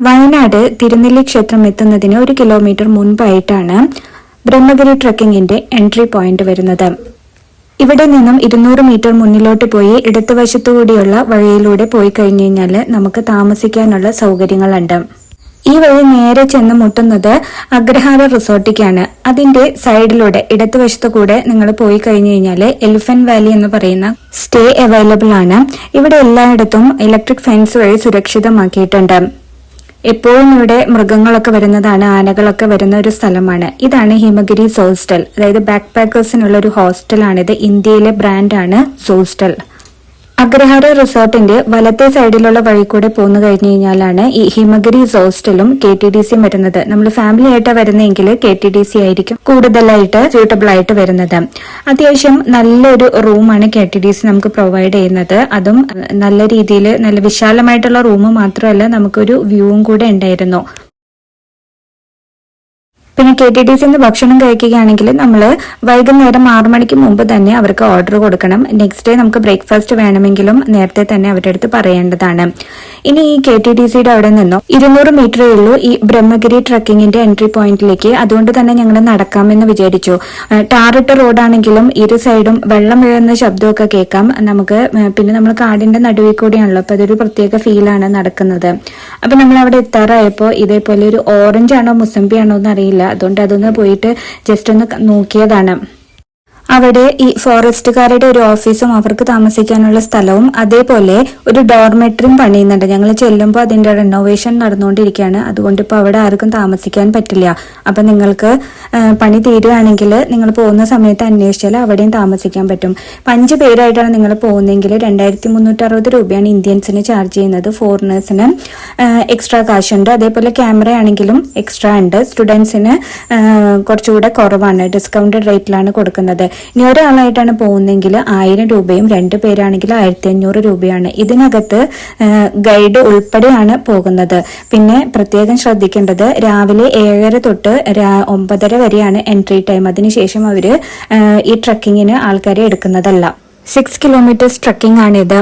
വയനാട് തിരുനെല്ലി ക്ഷേത്രം എത്തുന്നതിന് ഒരു കിലോമീറ്റർ മുൻപായിട്ടാണ് ബ്രഹ്മഗിരി ട്രക്കിങ്ങിന്റെ എൻട്രി പോയിന്റ് വരുന്നത്. ഇവിടെ നിന്നും ഇരുന്നൂറ് മീറ്റർ മുന്നിലോട്ട് പോയി ഇടതുവശത്തുകൂടിയുള്ള വഴിയിലൂടെ പോയി കഴിഞ്ഞു കഴിഞ്ഞാൽ നമുക്ക് താമസിക്കാനുള്ള സൗകര്യങ്ങളുണ്ട്. ഈ വഴി നേരെ ചെന്ന് മുട്ടുന്നത് അഗ്രഹാര റിസോർട്ടിക്കാണ് അതിന്റെ സൈഡിലൂടെ ഇടതുവശത്തു കൂടെ നിങ്ങൾ പോയി കഴിഞ്ഞു കഴിഞ്ഞാൽ എലിഫന്റ് വാലി എന്ന് പറയുന്ന സ്റ്റേ അവൈലബിൾ ആണ്. ഇവിടെ എല്ലായിടത്തും ഇലക്ട്രിക് ഫെൻസ് വഴി സുരക്ഷിതമാക്കിയിട്ടുണ്ട്. എപ്പോഴും ഇവിടെ മൃഗങ്ങളൊക്കെ വരുന്നതാണ് ആനകളൊക്കെ വരുന്ന ഒരു സ്ഥലമാണ്. ഇതാണ് ഹിമഗിരി ഹോസ്റ്റൽ അതായത് ബാക്ക് പാക്കേഴ്സിനുള്ള ഒരു ഹോസ്റ്റലാണിത് ഇന്ത്യയിലെ ബ്രാൻഡാണ് സോസ്റ്റൽ അഗ്രഹാര റിസോർട്ടിന്റെ വലത്തെ സൈഡിലുള്ള വഴി കൂടെ പോന്നു കഴിഞ്ഞു കഴിഞ്ഞാലാണ് ഈ ഹിമഗിരി ഹോസ്റ്റലും കെ ടി ഡി സിയും വരുന്നത്. നമ്മൾ ഫാമിലി ആയിട്ടാ വരുന്നതെങ്കിൽ കെ ടി ഡി സി ആയിരിക്കും കൂടുതലായിട്ട് സ്യൂട്ടബിൾ ആയിട്ട് വരുന്നത്. അത്യാവശ്യം നല്ലൊരു റൂമാണ് കെ ടി ഡി സി നമുക്ക് പ്രൊവൈഡ് ചെയ്യുന്നത്. അതും നല്ല രീതിയിൽ നല്ല വിശാലമായിട്ടുള്ള റൂം മാത്രമല്ല നമുക്കൊരു വ്യൂവും കൂടെ ഉണ്ടായിരുന്നു. പിന്നെ കെ ടി ഡി സിന്ന് ഭക്ഷണം കഴിക്കുകയാണെങ്കിൽ നമ്മൾ വൈകുന്നേരം ആറു മണിക്ക് മുമ്പ് തന്നെ അവർക്ക് ഓർഡർ കൊടുക്കണം. നെക്സ്റ്റ് ഡേ നമുക്ക് ബ്രേക്ക്ഫാസ്റ്റ് വേണമെങ്കിലും നേരത്തെ തന്നെ അവരുടെ അടുത്ത് പറയേണ്ടതാണ്. ഇനി ഈ കെ ടി ഡി സിയുടെ അവിടെ നിന്നോ? ഇരുന്നൂറ് മീറ്ററേ ഉള്ളൂ ഈ ബ്രഹ്മഗിരി ട്രക്കിങ്ങിന്റെ എൻട്രി പോയിന്റിലേക്ക് അതുകൊണ്ട് തന്നെ ഞങ്ങൾ നടക്കാമെന്ന് വിചാരിച്ചു. ടാറിട്ട റോഡാണെങ്കിലും ഇരു സൈഡും വെള്ളം വീഴുന്ന ശബ്ദമൊക്കെ കേൾക്കാം. നമുക്ക് പിന്നെ നമ്മൾ കാടിന്റെ നടുവിൽ കൂടിയാണല്ലോ. അപ്പൊ അതൊരു പ്രത്യേക ഫീലാണ് നടക്കുന്നത്. അപ്പൊ നമ്മൾ അവിടെ എത്താറായപ്പോൾ ഇതേപോലെ ഒരു ഓറഞ്ച് ആണോ മുസമ്പി ആണോ എന്ന് അറിയില്ല അതുകൊണ്ട് അതൊന്ന് പോയിട്ട് ജസ്റ്റ് ഒന്ന് നോക്കിയതാണ്. അവിടെ ഈ ഫോറസ്റ്റുകാരുടെ ഒരു ഓഫീസും അവർക്ക് താമസിക്കാനുള്ള സ്ഥലവും അതേപോലെ ഒരു ഡോർമെട്രിയും പണിയുന്നുണ്ട്. ഞങ്ങൾ ചെല്ലുമ്പോൾ അതിന്റെ റെനോവേഷൻ നടന്നുകൊണ്ടിരിക്കുകയാണ്. അതുകൊണ്ട് ഇപ്പോൾ അവിടെ ആർക്കും താമസിക്കാൻ പറ്റില്ല. അപ്പൊ നിങ്ങൾക്ക് പണി തീരുകയാണെങ്കിൽ നിങ്ങൾ പോകുന്ന സമയത്ത് അന്വേഷിച്ചാൽ അവിടെയും താമസിക്കാൻ പറ്റും. അഞ്ച് പേരായിട്ടാണ് നിങ്ങൾ പോകുന്നതെങ്കിൽ രണ്ടായിരത്തി മുന്നൂറ്റി അറുപത് രൂപയാണ് ഇന്ത്യൻസിന് ചാർജ് ചെയ്യുന്നത്. ഫോറിനേഴ്സിന് എക്സ്ട്രാ കാശുണ്ട്. അതേപോലെ ക്യാമറ ആണെങ്കിലും എക്സ്ട്രാ ഉണ്ട്. സ്റ്റുഡൻസിന് കുറച്ചുകൂടെ കുറവാണ്. ഡിസ്കൗണ്ടഡ് റേറ്റിലാണ് കൊടുക്കുന്നത്. ഇനി ഒരാളായിട്ടാണ് പോകുന്നതെങ്കിൽ ആയിരം രൂപയും രണ്ട് പേരാണെങ്കിൽ ആയിരത്തി അഞ്ഞൂറ് രൂപയാണ്. ഇതിനകത്ത് ഗൈഡ് ഉൾപ്പെടെയാണ് പോകുന്നത്. പിന്നെ പ്രത്യേകം ശ്രദ്ധിക്കേണ്ടത് രാവിലെ ഏഴര തൊട്ട് ഒമ്പതര വരെയാണ് എൻട്രി ടൈം. അതിനുശേഷം അവർ ഈ ട്രക്കിങ്ങിന് ആൾക്കാരെ എടുക്കുന്നതല്ല. സിക്സ് കിലോമീറ്റേഴ്സ് ട്രക്കിംഗ് ആണിത്